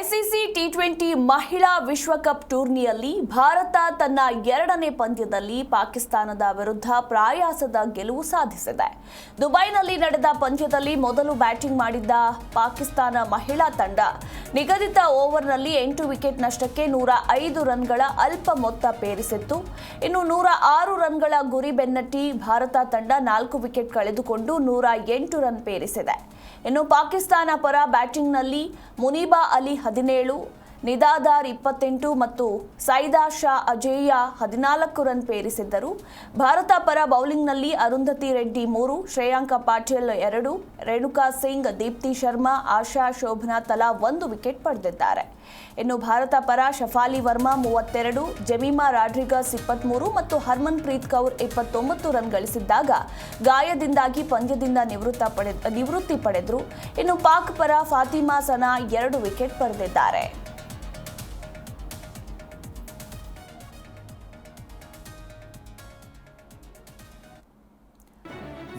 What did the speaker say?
ICC T twenty ಮಹಿಳಾ ವಿಶ್ವಕಪ್ ಟೂರ್ನಿಯಲ್ಲಿ ಭಾರತ ತನ್ನ ಎರಡನೇ ಪಂದ್ಯದಲ್ಲಿ ಪಾಕಿಸ್ತಾನದ ವಿರುದ್ಧ ಪ್ರಾಯಾಸದ ಗೆಲುವು ಸಾಧಿಸಿದೆ. ದುಬೈನಲ್ಲಿ ನಡೆದ ಪಂದ್ಯದಲ್ಲಿ ಮೊದಲು ಬ್ಯಾಟಿಂಗ್ ಮಾಡಿದ್ದ ಪಾಕಿಸ್ತಾನ ಮಹಿಳಾ ತಂಡ ನಿಗದಿತ ಓವರ್ನಲ್ಲಿ ಎಂಟು ವಿಕೆಟ್ ನಷ್ಟಕ್ಕೆ ನೂರ ಐದು ರನ್ಗಳ ಅಲ್ಪ ಮೊತ್ತ ಪೇರಿಸಿತ್ತು. ಇನ್ನು ನೂರ ಆರು ರನ್ಗಳ ಗುರಿ ಬೆನ್ನಟ್ಟಿ ಭಾರತ ತಂಡ ನಾಲ್ಕು ವಿಕೆಟ್ ಕಳೆದುಕೊಂಡು ನೂರ ಎಂಟು ರನ್ ಪೇರಿಸಿದೆ. ಇನ್ನು ಪಾಕಿಸ್ತಾನ ಪರ ಬ್ಯಾಟಿಂಗ್ನಲ್ಲಿ ಮುನೀಬಾ ಅಲಿ ಹದಿನೇಳು ನಿದಾದಾರ್ ಇಪ್ಪತ್ತೆಂಟು ಮತ್ತು ಸೈದಾ ಶಾ ಅಜೇಯ ಹದಿನಾಲ್ಕು ರನ್ ಪೇರಿಸಿದ್ದರು. ಭಾರತ ಪರ ಬೌಲಿಂಗ್ನಲ್ಲಿ ಅರುಂಧತಿ ರೆಡ್ಡಿ ಮೂರು, ಶ್ರೇಯಾಂಕ ಪಾಟೀಲ್ ಎರಡು, ರೇಣುಕಾ ಸಿಂಗ್, ದೀಪ್ತಿ ಶರ್ಮಾ, ಆಶಾ ಶೋಭನಾ ತಲಾ ಒಂದು ವಿಕೆಟ್ ಪಡೆದಿದ್ದಾರೆ. ಇನ್ನು ಭಾರತ ಪರ ಶಫಾಲಿ ವರ್ಮಾ ಮೂವತ್ತೆರಡು, ಜಮೀಮಾ ರಾಡ್ರಿಗಸ್ ಇಪ್ಪತ್ತ್ಮೂರು ಮತ್ತು ಹರ್ಮನ್ ಪ್ರೀತ್ ಕೌರ್ ಇಪ್ಪತ್ತೊಂಬತ್ತು ರನ್ ಗಳಿಸಿದ್ದಾಗ ಗಾಯದಿಂದಾಗಿ ಪಂದ್ಯದಿಂದ ನಿವೃತ್ತ ಪಡೆ ನಿವೃತ್ತಿ ಪಡೆದರು. ಇನ್ನು ಪಾಕ್ ಪರ ಫಾತಿಮಾ ಸನಾ ಎರಡು ವಿಕೆಟ್ ಪಡೆದಿದ್ದಾರೆ.